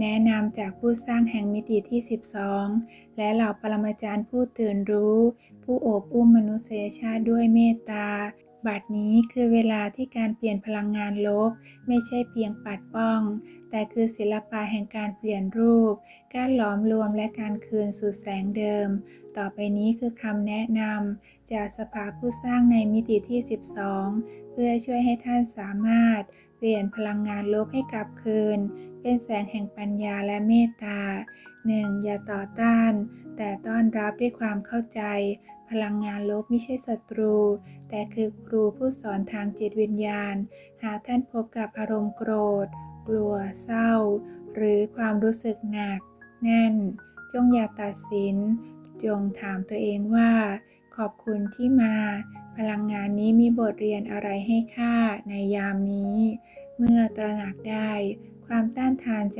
ำแนะนำจากผู้สร้างแห่งมิติที่ 12 และเหล่าปรมาจารย์ผู้ตื่นรู้ ผู้โอบอุ้มมนุษยชาติด้วยเมตตา บัดนี้คือเวลาที่การเปลี่ยนพลังงานลบ ไม่ใช่เพียงปัดป้อง แต่คือศิลปะแห่งการเปลี่ยนรูป การหลอมรวมและการคืนสู่แสงเดิม ต่อไปนี้คือคำแนะนำจากสภาผู้สร้างในมิติที่ 12 เพื่อช่วยให้ท่านสามารถเปลี่ยนพลังงานลบให้กลับคืน เป็นแสงแห่งปัญญาและเมตตา 1. อย่าต่อต้าน แต่ต้อนรับด้วยความเข้าใจ พลังงานลบไม่ใช่ศัตรู แต่คือครูผู้สอนทางจิตวิญญาณ หากท่านพบกับอารมณ์โกรธ กลัว เศร้า หรือความรู้สึกหนัก แน่น จงอย่าตัดสิน จงถามตัวเองว่า ขอบคุณที่มา พลังงานนี้มีบทเรียนอะไรให้ข้าในยามนี้ เมื่อตระหนักได้ ความต้านทานจะ